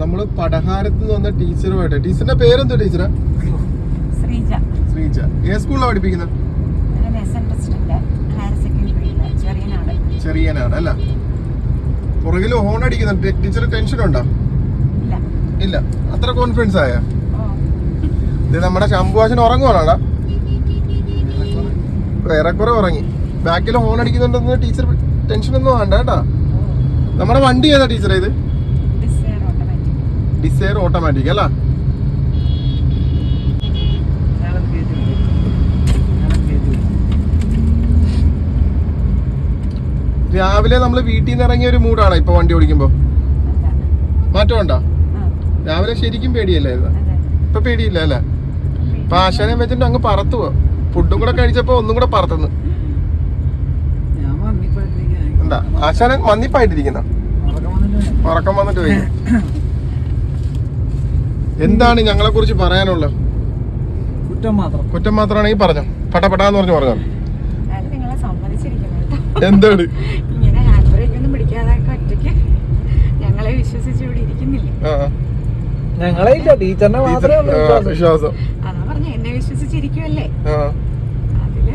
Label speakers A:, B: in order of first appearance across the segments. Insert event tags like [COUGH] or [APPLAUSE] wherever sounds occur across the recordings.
A: നമ്മൾ പടഹാരത്ത് വന്ന ടീച്ചറുമായിട്ട്. ടീച്ചറിന്റെ പേരെന്തോ ടീച്ചറാ?
B: ശ്രീജ.
A: ശ്രീജ. ഏത് സ്കൂളിലാണ് പഠിപ്പിക്കുന്നത്? ചെറിയനാണ് അല്ല. പുറകിൽ ഹോൺ അടിക്കുന്ന ടീച്ചർ ടെൻഷൻ ഉണ്ടോ?
B: ഇല്ല.
A: അത്ര കോൺഫിഡൻസ് ആയ? നമ്മുടെ ശംഭുവാശൻ ഉറങ്ങുവാണോടാ? ഏറെക്കുറെ ഉറങ്ങി. ബാക്കിൽ ഹോൺ അടിക്കുന്നുണ്ടെന്ന് ടീച്ചർ ടെൻഷൻ ഒന്നും വേണ്ട കേട്ടാ നമ്മുടെ വണ്ടി ഏതാ ടീച്ചർ ഇത്?
B: ഡിസൈർ ഓട്ടോമാറ്റിക്
A: അല്ല? രാവിലെ നമ്മൾ വീട്ടിൽ നിന്ന് ഇറങ്ങിയ ഒരു മൂഡാണ് ഇപ്പൊ വണ്ടി ഓടിക്കുമ്പോ. മാറ്റമുണ്ടോ? രാവിലെ ശരിക്കും പേടിയല്ലായിരുന്നു. ഇപ്പൊ പേടിയില്ല അല്ലേ? ഇപ്പൊ ആശാനെ വെച്ചിട്ട് അങ്ങ് പറത്തു പോവാ. ഫുഡും കൂടെ കഴിച്ചപ്പോ ഒന്നും കൂടെ പറത്തുന്നു. എന്താ? ആശാനെ മന്നിപ്പായിട്ടിരിക്കുന്ന ഉറക്കം വന്നിട്ട് പോയി എന്താണ് ഞങ്ങളെ കുറിച്ച് പറയാനുള്ളത്?
C: കുറ്റം മാത്രം.
A: കുറ്റം മാത്രമാണെങ്കിൽ പറഞ്ഞോ. പട്ടപ്പെട്ടാന്ന് പറഞ്ഞു പറഞ്ഞോ.
B: അത് നിങ്ങളെ സമ്മതിച്ചിരിക്കുന്നു
A: എന്താണ്?
B: ഇങ്ങനെ ഹാൻഡ് ബ്രേക്ക് ഒന്നും പിടിക്കാതെ ഒറ്റയ്ക്ക് ഞങ്ങളെ വിശ്വസിച്ച് ഇവിടെ ഇരിക്കുന്നില്ലേ?
C: ഞങ്ങളെ ഇല്ല ടീച്ചറിനെ മാത്രമേ ഉള്ളൂ വിശ്വാസം.
B: അതാ പറഞ്ഞ എന്നെ വിശ്വസിച്ചിരിക്കുമല്ലേ. അതിൽ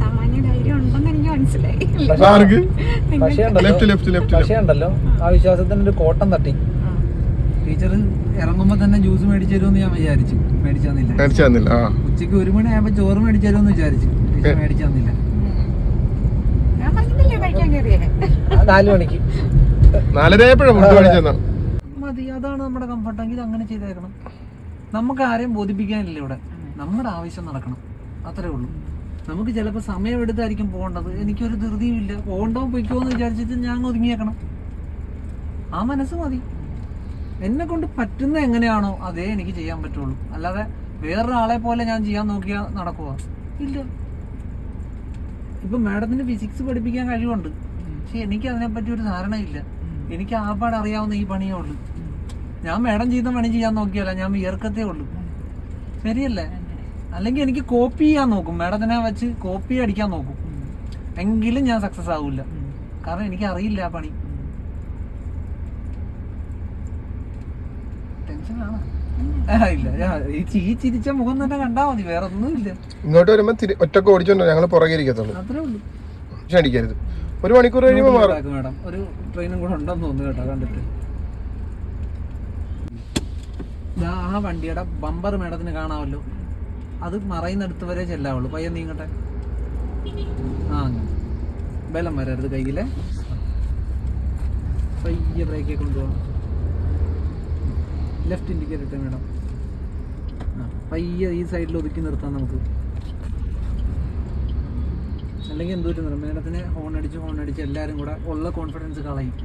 B: സാമാന്യ ധൈര്യം ഉണ്ടെന്ന് എനിക്ക് മനസ്സിലായി.
A: പക്ഷെ
C: ഉണ്ടല്ലോ. ആ വിശ്വാസത്തിന് ഒരു കോട്ടം തട്ടി.
D: ടീച്ചർ ഇറങ്ങുമ്പോ തന്നെ ജ്യൂസ് മേടിച്ചു തരുമെന്ന് ഞാൻ വിചാരിച്ചു. മേടിച്ചു തന്നില്ല.
A: മേടിച്ചു തന്നില്ല ആ.
D: ഉച്ചയ്ക്ക് ഒരു മണി ആയപ്പോ ചോറ് മേടിച്ചു തരുമെന്ന് വിചാരിച്ചു. മേടിച്ചു തന്നില്ല.
B: ഞാൻ പറഞ്ഞില്ലേ കഴിക്കാൻ കയറിയേ?
C: ആ, നാല് മണിക്ക്.
A: നാലരയപ്പോഴും
D: മതി അതാണ് നമ്മുടെ കംഫർട്ടെങ്കിൽ അങ്ങനെ ചെയ്തേക്കണം. നമുക്ക് ആരെയും ബോധിപ്പിക്കാനില്ല ഇവിടെ. നമ്മുടെ ആവശ്യം നടക്കണം. അത്രേ ഉള്ളൂ. നമുക്ക് ചിലപ്പോൾ സമയമെടുത്തായിരിക്കും പോകേണ്ടത്. എനിക്കൊരു ധൃതിയും ഇല്ല പോകണ്ടോ പോയിക്കോന്ന് വിചാരിച്ചിട്ട് ഞാൻ ഒതുങ്ങിയേക്കണം. ആ മനസ്സ് മതി. എന്നെ കൊണ്ട് പറ്റുന്ന എങ്ങനെയാണോ അതേ എനിക്ക് ചെയ്യാൻ പറ്റുള്ളൂ. അല്ലാതെ വേറൊരാളെ പോലെ ഞാൻ ചെയ്യാൻ നോക്കിയാൽ നടക്കുക ഇല്ല. ഇപ്പൊ മാഡത്തിന് ഫിസിക്സ് പഠിപ്പിക്കാൻ കഴിവുണ്ട്. പക്ഷെ എനിക്ക് അതിനെപ്പറ്റി ഒരു ധാരണയില്ല. എനിക്ക് ആ പാട് അറിയാവുന്ന ഈ പണിയേ ഉള്ളൂ. ഞാൻ മാഡം ചെയ്യുന്ന പണി ചെയ്യാൻ നോക്കിയല്ല ഞാൻ വിയർക്കത്തേ ഉള്ളൂ. ശരിയല്ലേ? അല്ലെങ്കിൽ എനിക്ക് കോപ്പി ചെയ്യാൻ നോക്കും. മാഡത്തിനെ വെച്ച് കോപ്പി അടിക്കാൻ നോക്കും. എങ്കിലും ഞാൻ സക്സസ് ആവില്ല കാരണം എനിക്ക് അറിയില്ല ആ പണി. ഇല്ല ഞാൻ- ഈ ചീ ചിരിച്ച മുഖം തന്നെ കണ്ടാ മതി വേറെ ഒന്നുമില്ല
A: ഇങ്ങോട്ട് വരുമ്പോ ഒറ്റയ്ക്ക് ഓടിച്ചോണ്ടോ? ഞങ്ങൾ പുറകെ ഇരിക്കത്തുള്ളൂ.
D: അത്രേ ഉള്ളൂ.
A: അടിക്കരുത് ഒരു മണിക്കൂർ കഴിയുമ്പോ മാറും.
D: മാഡം ഒരു ട്രെയിനും കൂടെ ഉണ്ടെന്ന് തോന്നുന്നു കേട്ടോ കണ്ടിട്ട്. ദാ ആ വണ്ടിയുടെ ബമ്പർ മേഡത്തിന് കാണാമല്ലോ. അത് മറയുന്നിടത്ത് വരെ ചെല്ലാവുള്ളൂ. പയ്യൻ നീങ്ങട്ടെ. ആ അങ്ങനെ. ബലം വരരുത് കയ്യിലെ. പയ്യെ ബ്രേക്കെ കൊണ്ടുപോകണം. ലെഫ്റ്റ് ഇൻഡിക്കേറ്റർ ഇട്ടേ മേഡം. ആ പയ്യെ ഈ സൈഡിൽ ഒതുക്കി നിർത്താം നമുക്ക്. അല്ലെങ്കിൽ എന്തോ ഒരു മേഡത്തിന് ഹോൺ അടിച്ച് ഹോൺ അടിച്ച് എല്ലാവരും കൂടെ ഉള്ള കോൺഫിഡൻസ് കളയും.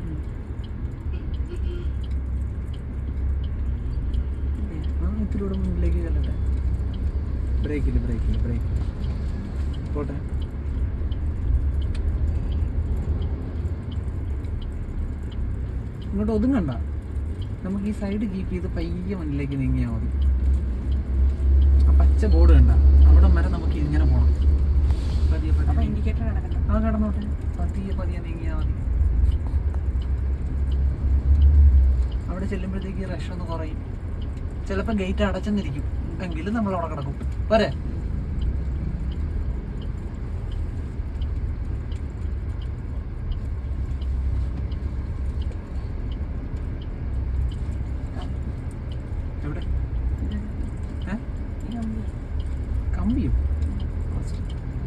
D: ഇത്തിരി മുന്നിലേക്ക് ചെല്ലട്ടെ. ബ്രേക്കില്ല ബ്രേക്കില്ല ബ്രേക്ക് പോട്ടെ. ഇങ്ങോട്ട് ഒതുങ്ങണ്ട. നമുക്ക് ഈ സൈഡ് കീപ്പ് ചെയ്ത് പയ്യെ മുന്നിലേക്ക് നീങ്ങിയാൽ മതി. ആ പച്ച ബോർഡ് കണ്ട അവിടെ വരെ നമുക്ക് ഇങ്ങനെ പോകണം പതിയെ പതിയെ
B: ഇൻഡിക്കേറ്റർ
D: അത് കടന്നോട്ടെ. പതിയെ പതിയെ നീങ്ങിയാൽ മതി. അവിടെ ചെല്ലുമ്പോഴത്തേക്ക് റഷ് ഒന്ന് കുറയും. ചിലപ്പോൾ ഗേറ്റ് അടച്ചെന്നിരിക്കും. എങ്കിലും നമ്മൾ അവിടെ കിടക്കും. പോരെ എവിടെ ഏ? കമ്പിയോ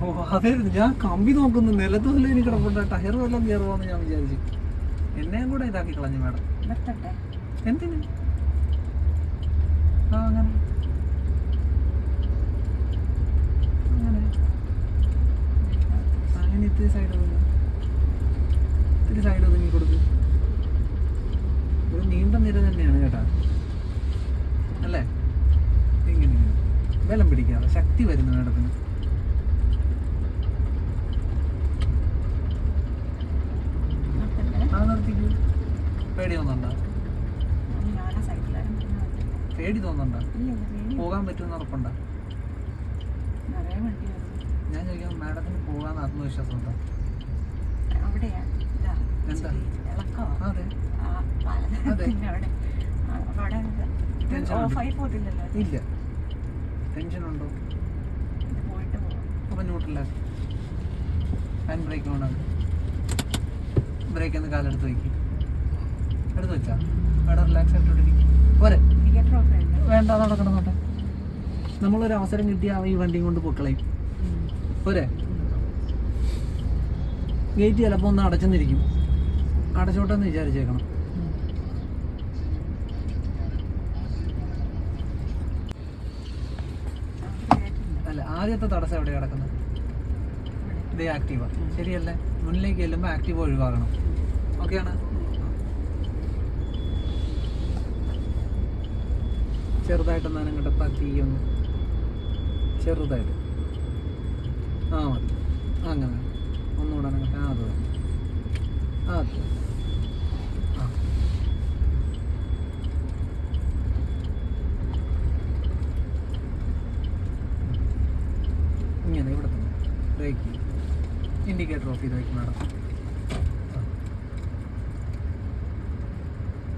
D: ഓ അതായിരുന്നു ഞാൻ കമ്പി നോക്കുന്നു നിലത്ത് വല്ലതും എനിക്ക് കിടപ്പുണ്ട് ടയർ വല്ലതും കയറുവാന്ന് ഞാൻ വിചാരിച്ചു. എന്നെയും കൂടെ ഇതാക്കി കളഞ്ഞു മാഡം. എന്തിനു? ആ അങ്ങനെ അങ്ങനെ ഇത്തിരി സൈഡ് ഒതുങ്ങി ഇത്തിരി സൈഡ് ഒതുങ്ങി കൊടുക്കും ഒരു നീണ്ട നിര തന്നെയാണ് കേട്ടാ അല്ലേ ഇങ്ങനെ ഇങ്ങനെ. ബലം പിടിക്കാതെ ശക്തി വരുന്നു മേഡത്തിന്
B: നിർത്തട്ടെ
D: ആ നിർത്തിക്കൂ പേടി തോന്നുന്നുണ്ടോ
B: ഞാൻ ആ സൈഡിലായിരുന്നു
D: പേടി തോന്നുന്നുണ്ടോ?
B: ഇല്ല
D: പോകാൻ പറ്റുമെന്ന് ഉറപ്പുണ്ടോ? ഞാൻ ചോദിക്കാം മാഡത്തിന് പോകാൻ ആത്മവിശ്വാസം ഉണ്ടോ. ഇല്ല. ടെൻഷൻ ഉണ്ടോ? അപ്പം ന്യൂട്രലാക്കി ഹാൻഡ് ബ്രേക്ക് ഓണാക്കി ബ്രേക്ക് എന്ന് കാലെടുത്ത് വയ്ക്കും എടുത്ത് വെച്ചാ? അവിടെ റിലാക്സ് ആയിട്ട് പോരെ. വേണ്ട നടക്കണം കിടന്നോട്ടെ നമ്മളൊരു അവസരം കിട്ടിയാൽ ഈ വണ്ടിയും കൊണ്ട് പൊക്കളയും. പോരെ? ഗേറ്റ് ചിലപ്പോൾ ഒന്ന് അടച്ചെന്നിരിക്കും. അടച്ചോട്ടെന്ന് വിചാരിച്ചേക്കണം. അല്ല ആദ്യത്തെ തടസ്സം എവിടെ കിടക്കുന്നത്? ഇതേ ആക്റ്റീവ ശരിയല്ലേ? മുന്നിലേക്ക് ചെല്ലുമ്പോൾ ആക്റ്റീവ് ഒഴിവാകണം. ഓക്കെയാണ് ചെറുതായിട്ടൊന്ന് അങ്ങോട്ട് പതിയൊന്ന് ചെറുതായിട്ട്. ആ മതി. അങ്ങനെ. ഒന്നുകൂടെ അങ്ങോട്ട് ആ അത് തന്നെ. ആ. അത് ആ ഇങ്ങനെ ഇവിടെ തന്നെ. ബ്രേക്ക് ഇൻഡിക്കേറ്റർ ഓഫ് ചെയ്ത് വയ്ക്കും മാഡം.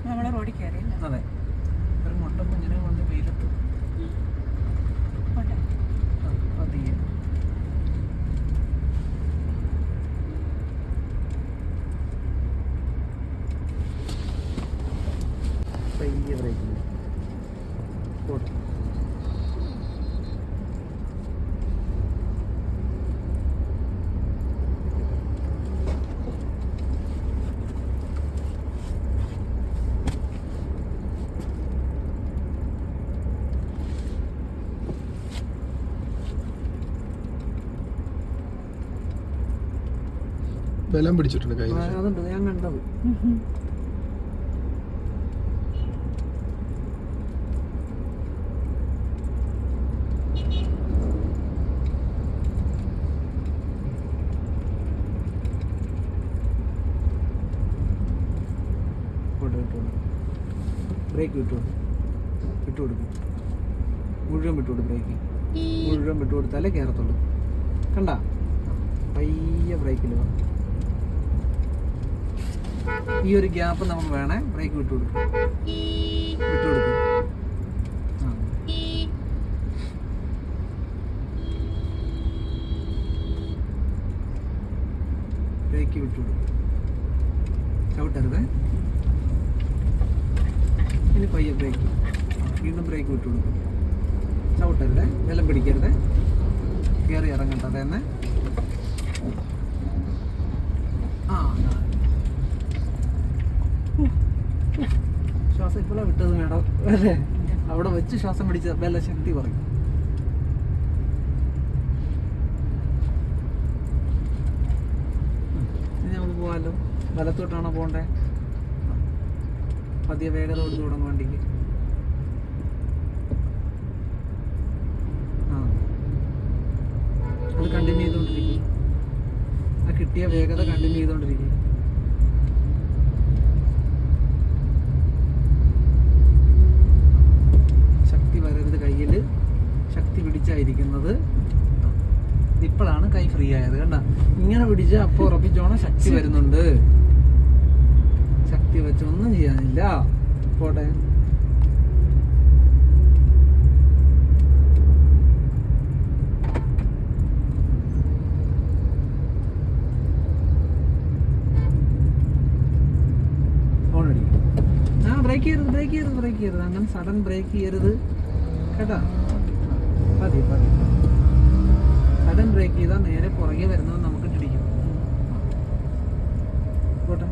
B: നമ്മളെ റോഡിൽ കയറി
D: അതെ. ഒരു മുട്ട കുഞ്ഞിനെ കൊണ്ട് വെയിലത്ത്
B: പോട്ടെ.
D: ആ, പതിയെ പയ്യെ ബ്രേക്ക് പോട്ടെ
A: ബലം പിടിച്ചിട്ടുണ്ട് കൈ
D: ആ, അതുണ്ട്. ഞാൻ കണ്ടത്. വിട്ടു വിട്ടു ബ്രേക്ക് വിട്ടു വിട്ടു കൊടുക്കും. മുഴുവൻ വിട്ടുകൊടു ബ്രേക്ക്. മുഴുവൻ വിട്ടു കൊടുത്താലേ കയറത്തുള്ളൂ കണ്ട? പയ്യ ബ്രേക്കിൽ ഈ ഒരു ഗ്യാപ്പ് നമുക്ക് വേണേ ബ്രേക്ക് വിട്ടു കൊടുക്കും. വിട്ടു കൊടുക്കും. ബ്രേക്ക് വിട്ടു കൊടുക്കും. ചവിട്ടരുത് ഇനി പയ്യെ ബ്രേക്ക് വീണ്ടും ബ്രേക്ക് വിട്ടു കൊടുക്കും. ചവിട്ടരുത് വെല്ലം പിടിക്കരുത്. കയറി ഇറങ്ങട്ടെ അതെന്നെ. ആ അങ്ങനെ. ശ്വാസം ഇപ്പോഴാണ് വിട്ടത് മാഡം. അല്ലേ? അവിടെ വെച്ച് ശ്വാസം പിടിച്ച വല്ല ശക്തി പറയും ഇനി നമുക്ക് പോകാമല്ലോ വലത്തോട്ടാണോ പോകണ്ടേ? പതിയെ വേഗത കൊടുത്ത് തുടങ്ങും വണ്ടിക്ക്. ആ. അത് കണ്ടിന്യൂ ചെയ്തുകൊണ്ടിരിക്കും ആ കിട്ടിയ വേഗത കണ്ടിന്യൂ ചെയ്തുകൊണ്ടിരിക്കും ശക്തി വരരുത് കയ്യിൽ ശക്തി പിടിച്ചായിരിക്കുന്നത് കൈ ഫ്രീ ആയത്. കണ്ട? ഇങ്ങനെ പിടിച്ച അപ്പോൾ ഉറപ്പിച്ചോണം ശക്തി വരുന്നുണ്ട്. ശക്തി വെച്ച് ഒന്നും ചെയ്യാനില്ല. പോട്ടെ. ബ്രേക്ക് ചെയ്യരുത് ബ്രേക്ക് ചെയ്യരുത് ബ്രേക്ക് ചെയ്യരുത്. അങ്ങനെ സഡൻ ബ്രേക്ക് ചെയ്യരുത്. കേട്ടാ? മതി മതി. സഡൻ ബ്രേക്ക് ചെയ്താൽ നേരെ പുറകെ വരുന്നത് നമുക്ക് ഇട്ടിരിക്കും പോട്ടെ.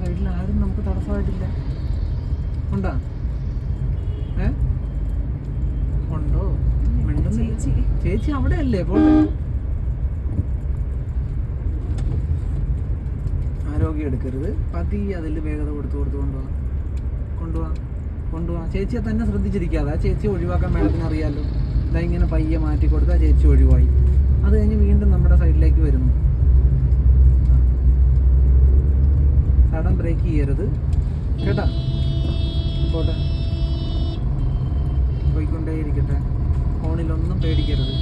D: സൈഡിൽ ആരും നമുക്ക് തടസ്സമായിട്ടില്ല.
B: ചേച്ചി
D: അവിടെ അല്ലേ പോട്ടെ. എടുക്കരുത്. പതിയെ അതിൽ വേഗത കൊടുത്ത് കൊടുത്ത് കൊണ്ടുപോകാം കൊണ്ടുപോകാം കൊണ്ടുപോകാം ചേച്ചിയെ തന്നെ ശ്രദ്ധിച്ചിരിക്കാതെ ആ ചേച്ചി ഒഴിവാക്കാൻ മേഡത്തിന് അറിയാമല്ലോ ഇതാ ഇങ്ങനെ പയ്യെ മാറ്റി കൊടുത്ത് ആ ചേച്ചി ഒഴിവായി. അത് കഴിഞ്ഞ് വീണ്ടും നമ്മുടെ സൈഡിലേക്ക് വരുന്നു. സഡൻ ബ്രേക്ക് ചെയ്യരുത്. കേട്ടാ? പോട്ടെ. പോയിക്കൊണ്ടേയിരിക്കട്ടെ. ഫോണിലൊന്നും പേടിക്കരുത്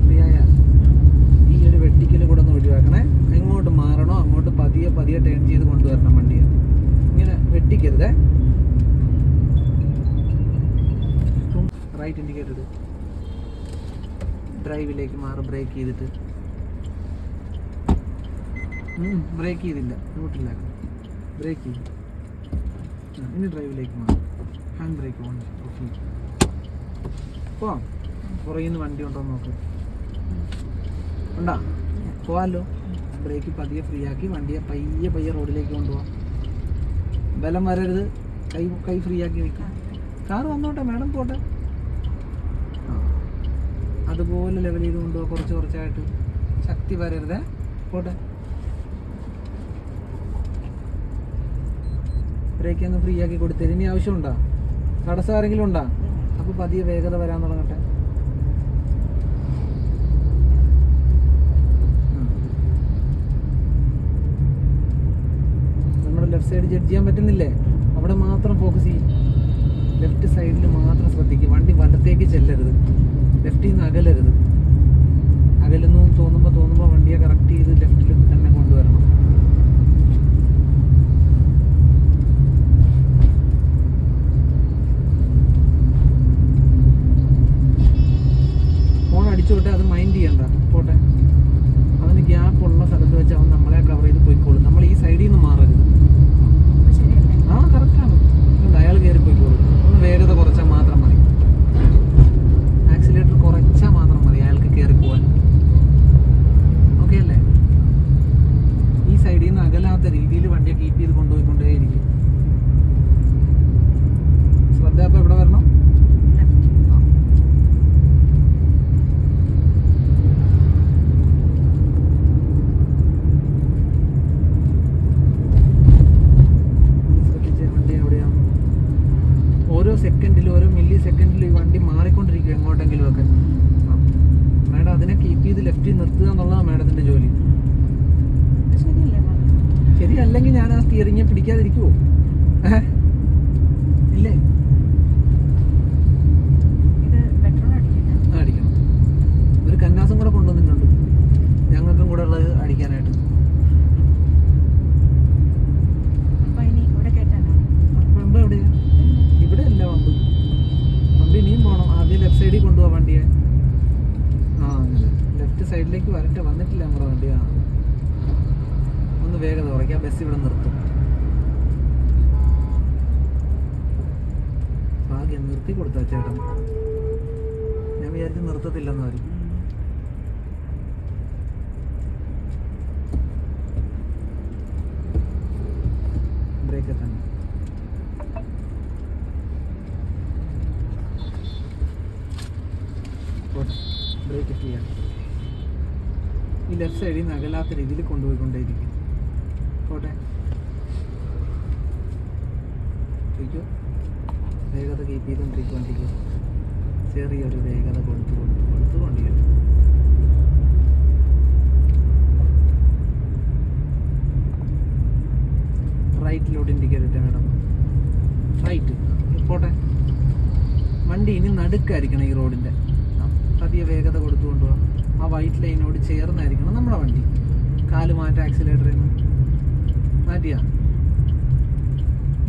D: പ്രിയായ ഈ ഒരു വെട്ടിക്കൽ കൂടെ ഒന്ന് ഒഴിവാക്കണേ എങ്ങോട്ട് മാറണോ അങ്ങോട്ട് പതിയെ പതിയെ ടേൺ ചെയ്ത് കൊണ്ടുവരണം വണ്ടിയെ ഇങ്ങനെ വെട്ടിക്കരുതേ റൈറ്റ് ഇൻഡിക്കേറ്റർ ഇട് ഡ്രൈവിലേക്ക് മാറി ബ്രേക്ക് ചെയ്തിട്ട്. ബ്രേക്ക് ചെയ്തില്ല. ന്യൂട്രലാക്കണം ബ്രേക്ക് ചെയ്തു. ഇനി ഡ്രൈവിലേക്ക് മാറും ഹാൻഡ് ബ്രേക്ക് ഓൺ ഓഫ് പോവാം. പുറകിൽ നിന്ന് വണ്ടി ഉണ്ടോ നോക്ക്. ഉണ്ടാ? പോവാലോ ബ്രേക്ക് പതിയെ ഫ്രീ ആക്കി വണ്ടിയെ പയ്യെ പയ്യെ റോഡിലേക്ക് കൊണ്ടുപോവാം. ബലം വരരുത്. കൈ കൈ ഫ്രീ ആക്കി വെക്കാം. കാർ വന്നോട്ടെ മാഡം പോട്ടെ. അതുപോലെ ലെവൽ ചെയ്ത് കൊണ്ടുപോകാം കുറച്ച് കുറച്ചായിട്ട്. ശക്തി വരരുതേ പോട്ടെ. ബ്രേക്ക് ഒന്ന് ഫ്രീ ആക്കി കൊടുത്തരും ഇനി ആവശ്യമുണ്ടോ? തടസ്സം ആരെങ്കിലും ഉണ്ടോ? അപ്പോൾ പതിയെ വേഗത വരാൻ തുടങ്ങട്ടെ. നമ്മുടെ ലെഫ്റ്റ് സൈഡ് ജഡ്ജ് ചെയ്യാൻ പറ്റുന്നില്ലേ? അവിടെ മാത്രം ഫോക്കസ് ചെയ്യും. ലെഫ്റ്റ് സൈഡിൽ മാത്രം ശ്രദ്ധിക്കുക വണ്ടി വലത്തേക്ക് ചെല്ലരുത്. ലെഫ്റ്റിൽ നിന്ന് അകലരുത്. അകലുന്നു തോന്നുമ്പോൾ തോന്നുമ്പോൾ വണ്ടിയെ കറക്റ്റ് ചെയ്ത് ലെഫ്റ്റിൽ തന്നെ കൊണ്ടുവരണം. ഫോൺ അടിച്ചോട്ടെ അത് മൈൻഡ് ചെയ്യണ്ട പോട്ടെ അവന് ഗ്യാപ്പ് ഉള്ള സ്ഥലത്ത് വെച്ച് അവൻ നമ്മളെ കവർ ചെയ്ത് പോയിക്കോളും നമ്മൾ ഈ സൈഡിൽ നിന്ന് മാറരുത്
B: അപ്പൊ ശരിയല്ലേ
D: ആ കറക്റ്റാണ് അതുകൊണ്ട് അയാൾ കയറി പോയിക്കോളും ഒന്ന് വേഗത കുറച്ചാൽ മാത്രം മതി ആക്സിലേറ്റർ കുറച്ചാൽ മാത്രം മതി അയാൾക്ക് കയറി പോവാൻ ഓക്കെ അല്ലേ ഈ സൈഡിൽ നിന്ന് അകലാത്ത രീതിയിൽ വണ്ടിയെ കീപ്പ് ചെയ്ത് കൊണ്ടുപോയിക്കൊണ്ടേയിരിക്കും ശ്രദ്ധ അപ്പോൾ എവിടെ വരണം ആ. ശ്രദ്ധിച്ചേ വണ്ടി എവിടെയാണ് ഓരോ ഓരോ മില്ലി സെക്കൻഡിൽ ഈ വണ്ടി മാറിക്കൊണ്ടിരിക്കുക എങ്ങോട്ടെങ്കിലും ഒക്കെ. മാഡം അതിനെ കീപ്പ് ചെയ്ത് ലെഫ്റ്റിൽ നിർത്തുക എന്നുള്ളതാണ് മാഡത്തിന്റെ ജോലി? ശരിയല്ലെങ്കിൽ ഞാൻ ആ സ്റ്റിയറിംഗ് പിടിക്കാതിരിക്കുമോ ഇല്ലേ
B: ഇത് പെട്രോൾ അടിക്കില്ല
D: ആ, അടിക്കണം ഒരു കന്നാസും കൂടെ കൊണ്ടുവന്നിട്ടുണ്ട് ഞങ്ങൾക്കും കൂടെ ഉള്ളത് അടിക്കാനായിട്ട്
B: അപ്പൊ ഇനി ഇവിടെ കേട്ടാലോ
D: പമ്പ് എവിടെയാ ഇവിടെ അല്ല പമ്പ് പമ്പ് ഇനിയും പോകണം ആദ്യം ലെഫ്റ്റ് സൈഡിൽ കൊണ്ടുപോകാം വണ്ടിയെ ആ അങ്ങനെ ലെഫ്റ്റ് സൈഡിലേക്ക് വരട്ടെ വന്നിട്ടില്ല നമ്മുടെ വണ്ടി ആ ഒന്ന് വേഗത കുറയ്ക്കാം ബസ് ഇവിടെ നിർത്തും ഭാഗ്യം നിർത്തി കൊടുത്താ ചേട്ടൻ ഞാൻ നിർത്തത്തില്ലെന്ന് വരും ബ്രേക്ക് ബ്രേക്ക് ഈ ലെഫ്റ്റ് സൈഡിൽ നിന്ന് അകലാത്ത രീതിയിൽ കൊണ്ടുപോയിക്കൊണ്ടേയിരിക്കും പോട്ടെ ചോദിക്കോ വേഗത കീപ്പ് ചെയ്തുകൊണ്ടിരിക്കും വണ്ടിക്ക് ചെറിയൊരു വേഗത കൊടുത്തു കൊടുത്തു കൊടുത്തു കിട്ടും റൈറ്റിലോട്ട് ഇൻഡിക്കേറ്റ് ഇട്ടേ മാഡം റൈറ്റ് പോട്ടെ വണ്ടി ഇനി നടുക്കായിരിക്കണം ഈ റോഡിന്റെ പതിയെ വേഗത കൊടുത്തു കൊണ്ടുപോകാം ആ വൈറ്റ് ലൈനോട് ചേർന്നായിരിക്കണം നമ്മുടെ വണ്ടി. കാൽ മാറ്റ ആക്സിലേറ്ററിൽ നിന്ന് മാറ്റിയാ?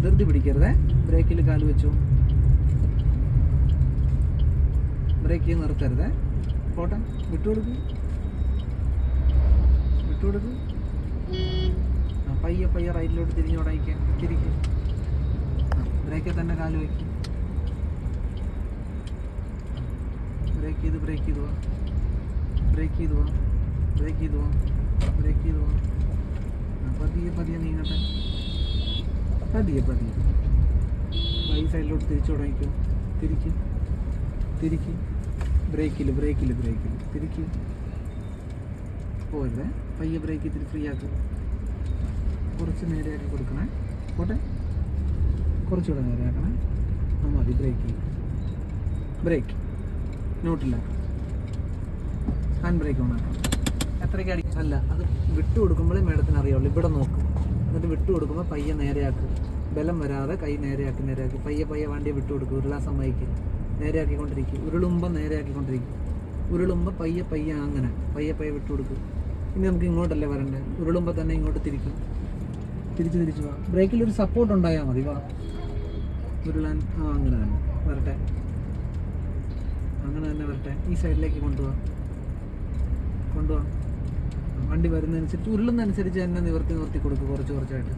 D: ധൃതി പിടിക്കരുതേ. ബ്രേക്കിൽ കാൽ വെച്ചു. ബ്രേക്കിൽ നിർത്തരുത്. പോട്ടെ. വിട്ടുകൊടുക്ക്. വിട്ടുകൊടുക്ക്. പയ്യെ പയ്യെ റൈറ്റിലോട്ട് തിരിഞ്ഞു തുടങ്ങിക്കുക തിരിക്കുക ബ്രേക്കിൽ തന്നെ കാൽ വയ്ക്കും. ബ്രേക്ക് ചെയ്ത് ബ്രേക്ക് ചെയ്ത് പോവാം ബ്രേക്ക് ചെയ്ത് പോവാം ബ്രേക്ക് ചെയ്ത് പോവാം ബ്രേക്ക് ചെയ്ത് പോവാം പതിയെ പതിയെ നീങ്ങട്ടെ. പതിയെ പതിയെ. ഈ സൈഡിലോട്ട് തിരിച്ചു തുടങ്ങിക്കും തിരിക്കും. തിരിക്കും. ബ്രേക്കിൽ ബ്രേക്കിൽ ബ്രേക്കിൽ തിരിക്ക്. പോരുതേ പയ്യെ ബ്രേക്ക് ഇത്തിരി ഫ്രീ ആക്കും. കുറച്ച് നേരെയാക്കി കൊടുക്കണേ. പോട്ടെ. കുറച്ചുകൂടെ നേരെയാക്കണേ. ആ മതി ബ്രേക്ക് ബ്രേക്ക്. നോട്ടില്ല. ഹാൻഡ് ബ്രേക്ക് ഓൺ ആക്കണം. എത്രയ്ക്ക് അടി അല്ല അത് വിട്ടു കൊടുക്കുമ്പോഴേ മേഡത്തിന് അറിയുള്ളൂ ഇവിടെ നോക്കും. എന്നിട്ട് വിട്ടു കൊടുക്കുമ്പോൾ പയ്യെ നേരെയാക്ക്. ബലം വരാതെ കൈ നേരെയാക്കി നേരെയാക്കി. പയ്യെ പയ്യെ വണ്ടിയെ വിട്ടു കൊടുക്കും. ഉരുളാ സമയക്ക് നേരെയാക്കിക്കൊണ്ടിരിക്കും. ഉരുളുമ്പം നേരെയാക്കിക്കൊണ്ടിരിക്കും. ഉരുളുമ്പോൾ പയ്യെ പയ്യെ അങ്ങനെ പയ്യെ പയ്യെ വിട്ടു കൊടുക്കും. ഇനി നമുക്ക് ഇങ്ങോട്ടല്ലേ വരണ്ടേ? ഉരുളുമ്പോൾ തന്നെ ഇങ്ങോട്ട് തിരിക്കും. തിരിച്ച് തിരിച്ച് വാ. ബ്രേക്കിൽ ഒരു സപ്പോർട്ട് ഉണ്ടായാൽ മതി വാ. ഉരുളാൻ ആ അങ്ങനെ തന്നെ. വരട്ടെ. അങ്ങനെ തന്നെ വരട്ടെ. ഈ സൈഡിലേക്ക് കൊണ്ടുപോവാ കൊണ്ടുപോവാ വണ്ടി വരുന്നതനുസരിച്ച് ഉരുളുന്നതനുസരിച്ച് തന്നെ നിവർത്തി നിവർത്തി കൊടുക്കും കുറച്ച് കുറച്ചായിട്ട്.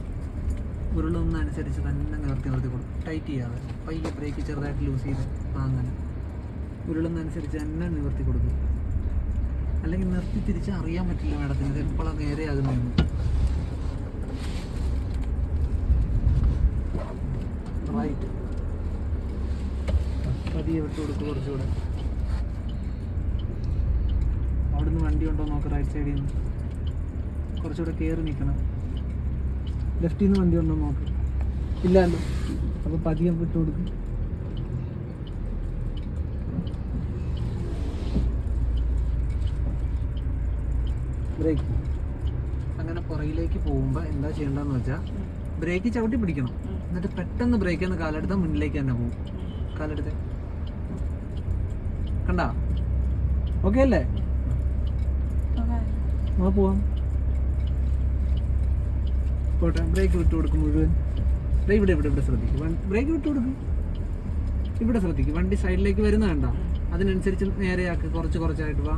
D: ഉരുളുന്നതനുസരിച്ച് തന്നെ നിവർത്തി നിവർത്തി കൊടുക്കും. ടൈറ്റ് ചെയ്യാതെ. പയ്യെ ബ്രേക്ക് ചെറുതായിട്ട് ലൂസ് ചെയ്ത്. അങ്ങനെ ഉരുളുന്നതനുസരിച്ച് തന്നെ നിവർത്തി കൊടുക്കും. അല്ലെങ്കിൽ നിർത്തി തിരിച്ച് അറിയാൻ പറ്റില്ല മേഡത്തിന്. ഇത് എപ്പോഴാണ് നേരെയാകുന്നതെന്ന് റൈറ്റ് പതിയെ വിട്ട് കൊടുത്ത് കുറച്ചുകൂടെ. അവിടുന്ന് വണ്ടി ഉണ്ടോ നോക്ക് റൈറ്റ് സൈഡിൽ നിന്ന് കുറച്ചുകൂടെ കയറി നിൽക്കണം. ലെഫ്റ്റിൽ നിന്ന് വണ്ടി ഉണ്ടോ നോക്ക്. ഇല്ലല്ലോ. അപ്പോൾ പതിയെ വിട്ട് കൊടുക്കും. ബ്രേക്ക് അങ്ങനെ പുറകിലേക്ക് പോകുമ്പോൾ എന്താ ചെയ്യേണ്ടതെന്ന് വെച്ചാൽ ബ്രേക്ക് ചവിട്ടി പിടിക്കണം. എന്നിട്ട് പെട്ടെന്ന് ബ്രേക്ക് എന്ന് കാലെടുത്താൽ മുന്നിലേക്ക് തന്നെ പോകും. കാലെടുത്ത്. കണ്ട? ഓക്കെ അല്ലേ? ആ പോവാം. പോട്ടെ ബ്രേക്ക് വിട്ടു കൊടുക്കും മുഴുവൻ. ഇവിടെ ഇവിടെ ഇവിടെ ശ്രദ്ധിക്കും. ബ്രേക്ക് വിട്ടു കൊടുക്കും. ഇവിടെ ശ്രദ്ധിക്കും. വണ്ടി സൈഡിലേക്ക് വരുന്ന കണ്ട? അതിനനുസരിച്ച് നേരെയാക്ക്. കുറച്ച് കുറച്ചായിട്ട് വാ.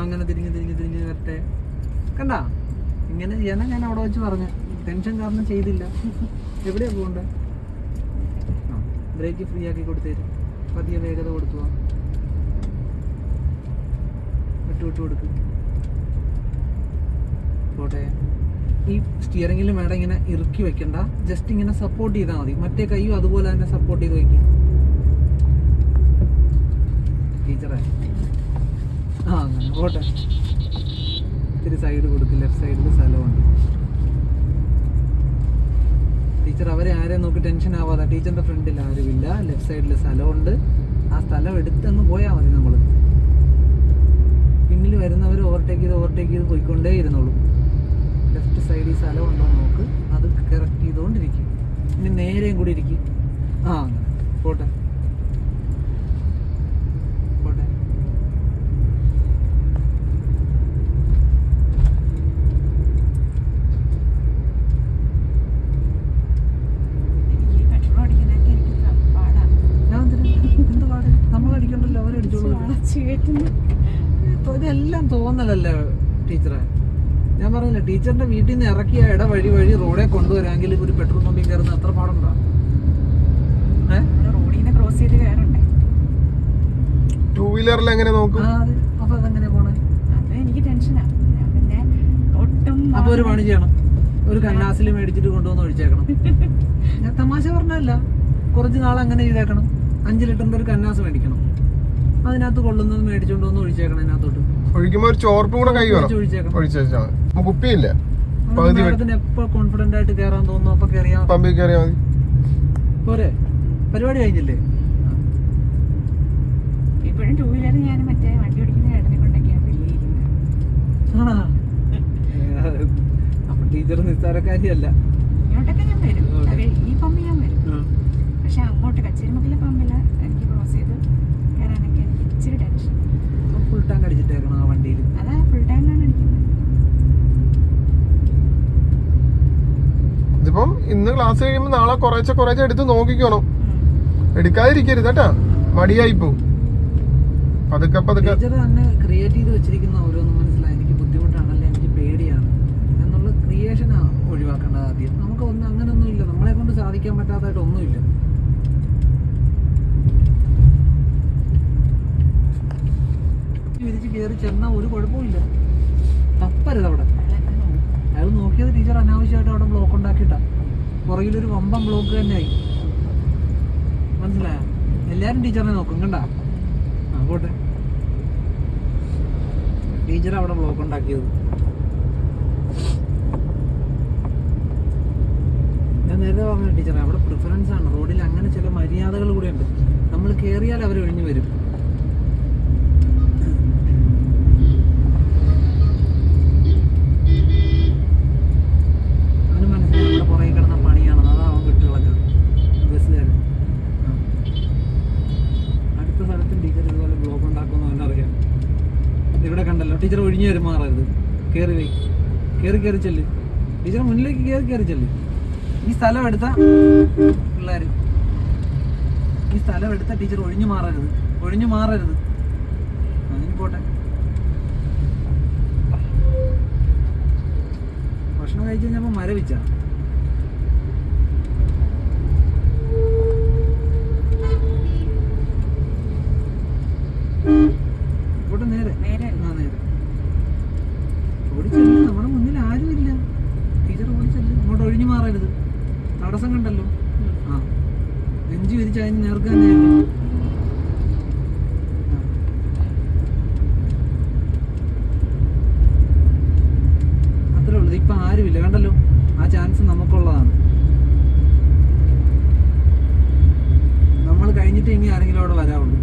D: അങ്ങനെ തിരിഞ്ഞ് തിരിഞ്ഞ് തിരിഞ്ഞ് വരട്ടെ. കണ്ട? ഇങ്ങനെ ചെയ്യാനാ ഞാൻ അവിടെ വെച്ച് പറഞ്ഞു. ടെൻഷൻ കാരണം ചെയ്തില്ല. എവിടെയാ പോകണ്ടേ? ബ്രേക്ക് ഫ്രീ ആക്കി കൊടുത്തേരും പതിയെ വേഗത കൊടുത്തു വിട്ടു വിട്ടു കൊടുക്കും. പോട്ടെ. ഈ സ്റ്റിയറിംഗിൽ മേഡം ഇങ്ങനെ ഇറുക്കി വെക്കണ്ട. ജസ്റ്റ് ഇങ്ങനെ സപ്പോർട്ട് ചെയ്താൽ മതി. മറ്റേ കൈയും അതുപോലെ തന്നെ സപ്പോർട്ട് ചെയ്ത് വയ്ക്കും ടീച്ചറെ അങ്ങനെ. പോട്ടെ. ഇത്തിരി സൈഡ് കൊടുക്കും ലെഫ്റ്റ് സൈഡിൽ സ്ഥലമുണ്ട്. ടീച്ചർ അവരെ ആരെയും നോക്കി ടെൻഷൻ ആവാതെ ടീച്ചറിന്റെ ഫ്രണ്ടിൽ ആരുമില്ല. ലെഫ്റ്റ് സൈഡിൽ സ്ഥലമുണ്ട്. ആ സ്ഥലം എടുത്തങ്ങ് പോയാൽ മതി നമ്മൾ പിന്നിൽ വരുന്നവർ ഓവർടേക്ക് ചെയ്ത് ഓവർടേക്ക് ചെയ്ത് പോയിക്കൊണ്ടേ ഇരുന്നോളൂ. ലെഫ്റ്റ് സൈഡിൽ സ്ഥലം ഉണ്ടോ നോക്ക്. അത് കറക്റ്റ് ചെയ്തുകൊണ്ടിരിക്കും ഇനി നേരെയും കൂടി ഇരിക്കും. ആ അങ്ങനെ. പോട്ടെ
B: എനിക്ക് പെട്രോൾ അടിക്കാനൊക്കെ എനിക്ക് പാടാണ്
D: ഞാൻ എന്തിനാ? എന്ത് പാട് നമ്മൾ അടിക്കണ്ടല്ലോ അവരടിച്ചോളൂ
B: വളച്ച്
D: ഇതെല്ലാം തോന്നലല്ലേ ടീച്ചറെ? ഞാൻ പറഞ്ഞില്ല ടീച്ചറിന്റെ വീട്ടിൽ നിന്ന് ഇറക്കിയ ഇട വഴി വഴി റോഡെ കൊണ്ടുവരാമെങ്കിൽ ഒരു പെട്രോൾ പമ്പിൽ കയറുന്ന എത്ര പാടുണ്ടോ?
B: നമ്മൾ ക്രോസ് ചെയ്ത് കയറണ്ടേ?
A: ടൂ വീലറിൽ എങ്ങനെ നോക്കും?
D: അപ്പൊ അതെങ്ങനെ പോണേ?
B: അത് എനിക്ക് ടെൻഷനാ ഞാൻ പിന്നെ ഒട്ടും
D: അപ്പൊ ഒരു പണി ചെയ്യണം. ഒരു കന്നാസിൽ മേടിച്ചിട്ട് കൊണ്ടുവന്ന് ഒഴിച്ചേക്കണം. [LAUGHS] ഞാൻ തമാശ പറഞ്ഞല്ല കുറച്ച് നാൾ അങ്ങനെ ചെയ്തേക്കണം. അഞ്ച് ലിറ്ററിന്റെ ഒരു കന്നാസ് മേടിക്കണം. അതിനകത്ത് കൊള്ളുന്നത് മേടിച്ചോണ്ട് വന്ന് ഒഴിച്ചേക്കണം അതിനകത്തോട്ട്.
A: ഒഴിക്കുമ്പോ ഒരു ചോർപ്പ് കൂടെ കൈ വേണം.
D: ഒഴിച്ചേക്കണം
A: ഒഴിച്ചു വെച്ചാൽ മതി നമുക്ക് കുപ്പിയില്ല. പകുതി
D: എപ്പോ കോൺഫിഡന്റ് ആയിട്ട് കേറാൻ തോന്നുന്നു? അപ്പൊ കേറിയാ
A: പമ്പിൽ കേറിയാ മതി.
D: പോരെ. പരിപാടി കഴിഞ്ഞില്ലേ?
B: ഇപ്പോഴും ടൂ വീലർ ഞാൻ മറ്റേ വണ്ടി ഓടിക്കുന്ന ചേട്ടനെ കൊണ്ടൊക്കെയാണ്
D: നമ്മുടെ ടീച്ചർ നിസ്സാരക്കാരിയല്ല.
B: ഇങ്ങോട്ടൊക്കെ ഞാൻ വരും. ഈ പമ്പ് ഞാൻ വരും. പക്ഷെ അങ്ങോട്ട് കച്ചേരിമുക്കിലെ പമ്പിൽ എനിക്ക് ക്രോസ് ചെയ്ത് കയറാനൊക്കെ എനിക്ക് ഇച്ചിരി ടെൻഷൻ
D: ഫുൾ ടാങ്ക് അടിച്ചിട്ടേക്കണം ആ വണ്ടിയിൽ
B: അതാ ഫുൾ ടാങ്കാണ് അടിക്കുന്നത്.
A: ഇതിപ്പം ഇന്ന് ക്ലാസ് കഴിയുമ്പോൾ നാളെ കുറേശ്ശെ കുറേശ്ശെ എടുത്ത് നോക്കിക്കണം. എടുക്കാതിരിക്കരുത് കേട്ടാ. മടിയായി പോവും. പതുക്കെ പതുക്കെ.
D: തന്നെ ക്രിയേറ്റ് ചെയ്ത് വെച്ചിരിക്കുന്ന ഓരോന്നും മനസ്സിലായി. എനിക്ക് ബുദ്ധിമുട്ടാണല്ലേ എനിക്ക് പേടിയാണ്. എന്നുള്ള ക്രിയേഷനാണ് ഒഴിവാക്കേണ്ടത് ആദ്യം. നമുക്ക് ഒന്നും ഇല്ല. നമ്മളെ കൊണ്ട് സാധിക്കാൻ പറ്റാത്തതായിട്ട് ഒന്നുമില്ല. കയറി ചെന്നാൽ ഒരു കുഴപ്പമില്ല തപ്പരുത് അവിടെ. അയാൾ നോക്കിയത് ടീച്ചർ അനാവശ്യമായിട്ട് അവിടെ ബ്ലോക്ക് ഉണ്ടാക്കിട്ട പുറകിലൊരു വമ്പം ബ്ലോക്ക് തന്നെയായി. മനസ്സിലായോ? എല്ലാരും ടീച്ചറിനെ നോക്കും കണ്ട? അങ്ങോട്ടെ ടീച്ചർ അവിടെ ബ്ലോക്ക് ഉണ്ടാക്കിയത്. ഞാൻ നേരത്തെ പറഞ്ഞു ടീച്ചറെ അവിടെ പ്രിഫറൻസ് ആണ്. റോഡിൽ അങ്ങനെ ചില മര്യാദകൾ കൂടെ ഉണ്ട് നമ്മൾ കയറിയാൽ അവർ ഒഴിഞ്ഞു വരും. ടീച്ചർ ഒഴിഞ്ഞു പെരുമാറരുത്. കയറി വൈ കയറി കയറി ചെല്ല്. ടീച്ചർ മുന്നിലേക്ക് കയറി കയറി ചെല്ല്. ഈ സ്ഥലം എടുത്ത പിള്ളേർ ഈ സ്ഥലം എടുത്ത ടീച്ചർ ഒഴിഞ്ഞു മാറരുത്. ഒഴിഞ്ഞു മാറരുത്. ഇനി പോട്ടെ. ഭക്ഷണം കഴിച്ച് കഴിഞ്ഞപ്പോൾ മരവിച്ച ഇവിടെ നേരെ
B: നേരെ
D: ആ നേരെ ഓടിച്ചെല്ല് നമ്മുടെ മുന്നിൽ ആരുമില്ല ടീച്ചർ ഓടിച്ചെല്ല് ഇങ്ങോട്ട് ഒഴിഞ്ഞു മാറരുത് തടസ്സം കണ്ടല്ലോ ആ നെഞ്ചു വിരിച്ച് അതിന് നേർക്ക് തന്നെ ചെല്ല്. ആ. അത്രേ ഉള്ളൂ ഇപ്പൊ ആരുമില്ല കണ്ടല്ലോ ആ ചാൻസ് നമുക്കുള്ളതാണ് നമ്മൾ കഴിഞ്ഞിട്ട് ഇനി ആരെങ്കിലും അവിടെ വരാവുള്ളൂ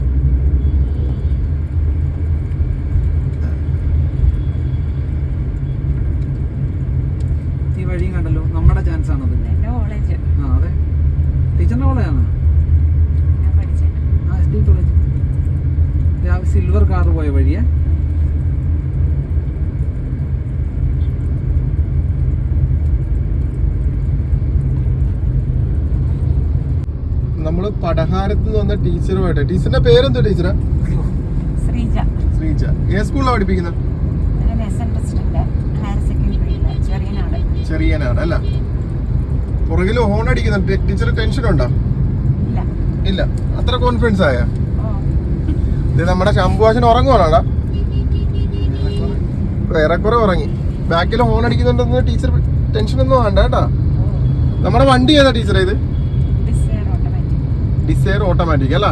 D: ഈ വഴിയും കണ്ടല്ലോ നമ്മുടെ ചാൻസ് ആണത്
B: എന്റെ കോളേജ്
D: ആ അതെ ടീച്ചറിന്റെ കോളേജാണ്
B: ഞാൻ പഠിച്ചത്
D: ആ എസ് ഡി കോളേജ് രാവിലെ സിൽവർ കാർ പോയ വഴിയേ
A: നമ്മൾ പടഹാരത്ത് നിന്ന് വന്ന ടീച്ചറുമായിട്ട്. ടീച്ചറിന്റെ പേരെന്തോ ടീച്ചറാ?
B: ശ്രീജ.
A: ശ്രീജ. ഏത് സ്കൂളിലാണ് പഠിപ്പിക്കുന്നത് ചെറിയനാണ് അല്ല. പുറകിൽ ഹോൺ അടിക്കുന്നുണ്ട് ടീച്ചർ ടെൻഷൻ ഉണ്ടോ?
B: ഇല്ല.
A: അത്ര കോൺഫിഡൻസ് ആയ? നമ്മുടെ ശംഭുവാശൻ ഉറങ്ങുവാണോടാ? ഏറെക്കുറെ ഉറങ്ങി. ബാക്കിൽ ഹോൺ അടിക്കുന്നുണ്ടെന്ന് ടീച്ചർ ടെൻഷൻ ഒന്നും വേണ്ട കേട്ടാ നമ്മുടെ വണ്ടി ഏതാ ടീച്ചർ ഇത്?
B: ഡിസയർ ഓട്ടോമാറ്റിക്
A: അല്ല?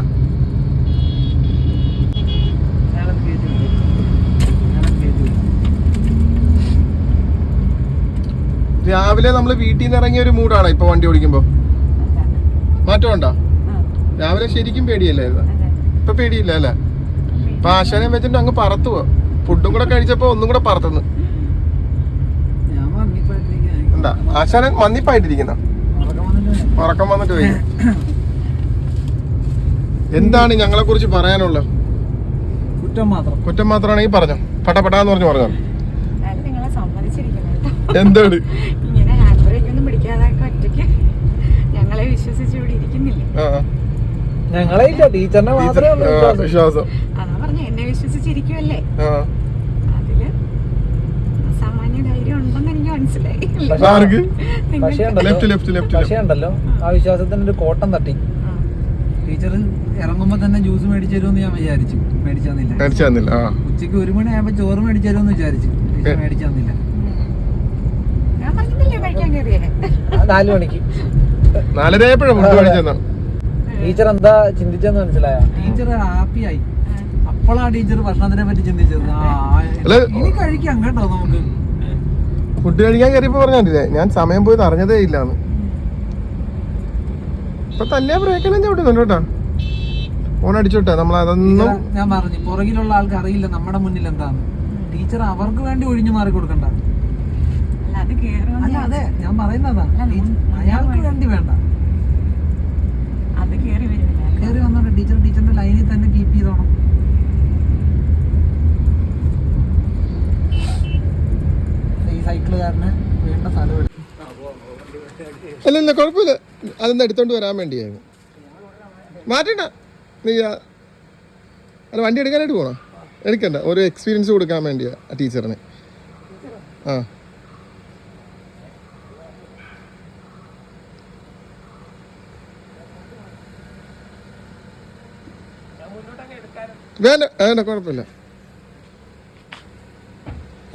A: രാവിലെ നമ്മൾ വീട്ടിൽ നിന്ന് ഇറങ്ങിയ ഒരു മൂഡാണ് ഇപ്പൊ വണ്ടി ഓടിക്കുമ്പോ. മാറ്റമുണ്ടോ? രാവിലെ ശരിക്കും പേടിയല്ലായിരുന്നു. ഇപ്പൊ പേടിയില്ല അല്ലേ? ഇപ്പൊ ആശാനെ വെച്ചിട്ട് അങ്ങ് പറത്തു പോവാ. ഫുഡും കൂടെ കഴിച്ചപ്പോ ഒന്നും കൂടെ പറത്തുന്നു. എന്താ? ആശാനെ മന്നിപ്പായിട്ടിരിക്കുന്ന
D: ഉറക്കം വന്നിട്ട്
A: ഉറക്കം വന്നിട്ട് പോയി എന്താണ് ഞങ്ങളെ കുറിച്ച് പറയാനുള്ളത്?
D: കുറ്റം മാത്രം.
A: കുറ്റം മാത്രമാണെങ്കിൽ പറഞ്ഞോ. പട്ടപ്പെട്ടാന്ന് പറഞ്ഞു പറഞ്ഞോ. എന്താണ്?
B: ഇങ്ങനെ ഹാൻഡ് ബ്രേക്ക് ഒന്നും പിടിക്കാതെ ഒറ്റയ്ക്ക് ഞങ്ങളെ വിശ്വസിച്ച് ഇവിടെ ഇരിക്കുന്നില്ലേ?
D: ഞങ്ങളെ ഇല്ല ടീച്ചറിനെ മാത്രമേ ഉള്ളൂ വിശ്വാസം.
B: അതാ പറഞ്ഞ എന്നെ വിശ്വസിച്ചിരിക്കുമല്ലേ
A: ആ.
B: അതിൽ സാമാന്യ ധൈര്യം ഉണ്ടെന്ന് എനിക്ക് മനസ്സിലായി.
D: പക്ഷേ ഉണ്ടല്ലോ. ആ വിശ്വാസത്തിന് ഒരു കോട്ടം തട്ടി. ടീച്ചർ ഇറങ്ങുമ്പോ തന്നെ ജ്യൂസ് മേടിച്ചു തരുമെന്ന് ഞാൻ വിചാരിച്ചു. മേടിച്ചു തന്നില്ല.
A: മേടിച്ചു തന്നില്ല ആ.
D: ഉച്ചയ്ക്ക് ഒരു മണി ആയപ്പോ ചോറ് മേടിച്ചു തരുമെന്ന് വിചാരിച്ചു. മേടിച്ചു തന്നില്ല. നാലു മണിക്ക്.
A: നാലരയപ്പോഴും ഫുഡ്
D: ടീച്ചർ എന്താ ചിന്തിച്ചെന്ന് മനസ്സിലായ? ടീച്ചർ ഹാപ്പിയായി. അപ്പോഴാ ടീച്ചർ ഭക്ഷണത്തിനെ പറ്റി ചിന്തിച്ചത്. ഇനി കഴിക്കാം കേട്ടോ നമുക്ക്.
A: ഫുഡ് കഴിക്കാൻ കയറിയപ്പോ പറഞ്ഞില്ലേ ഞാൻ സമയം പോയത് അറിഞ്ഞതേ ഇല്ലാന്ന്. ഇപ്പൊ തന്നെ ബ്രേക്കെല്ലാം ചവിട്ടുന്നുണ്ട് കേട്ടാ. ഫോൺ അടിച്ചോട്ടെ നമ്മൾ അതൊന്നും
D: ഞാൻ പറഞ്ഞു പുറകിലുള്ള ആൾക്ക് അറിയില്ല നമ്മുടെ മുന്നിൽ എന്താണ്. ടീച്ചർ അവർക്ക് വേണ്ടി ഒഴിഞ്ഞു മാറി കൊടുക്കണ്ട.
B: അല്ല അത് കേറുമെന്ന്
D: അല്ല അതെ ഞാൻ പറയുന്നതാ.
B: അല്ല,
D: ടീച്ചർ-
B: മുൻ-
D: അയാൾക്ക് വേണ്ടി വേണ്ട.
B: അത് കേറി വരുന്നില്ല
D: കയറി വന്നോട്ടെ ടീച്ചർ ടീച്ചറിന്റെ ലൈനിൽ തന്നെ കീപ്പ് ചെയ്തോണം. ഈ സൈക്കിളുകാരന് വേണ്ട സ്ഥലം
A: അല്ല ഇല്ല കുഴപ്പമില്ല. അതൊന്ന് എടുത്തോണ്ട് വരാൻ വേണ്ടിയായിരുന്നു. മാറ്റണ്ട. നീ അല്ല വണ്ടി എടുക്കാനായിട്ട് പോണോ? എടുക്കണ്ട. ഒരു എക്സ്പീരിയൻസ് കൊടുക്കാൻ വേണ്ടിയാ ആ ടീച്ചറിന്. ആ. വേണ്ട വേണ്ട കുഴപ്പമില്ല.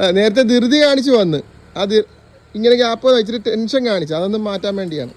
A: ആ നേരത്തെ ധൃതി കാണിച്ചു വന്ന്. അത് ഇങ്ങനെ ഗ്യാപ്പ് ഇച്ചിരി ടെൻഷൻ കാണിച്ചു. അതൊന്നും മാറ്റാൻ വേണ്ടിയാണ്.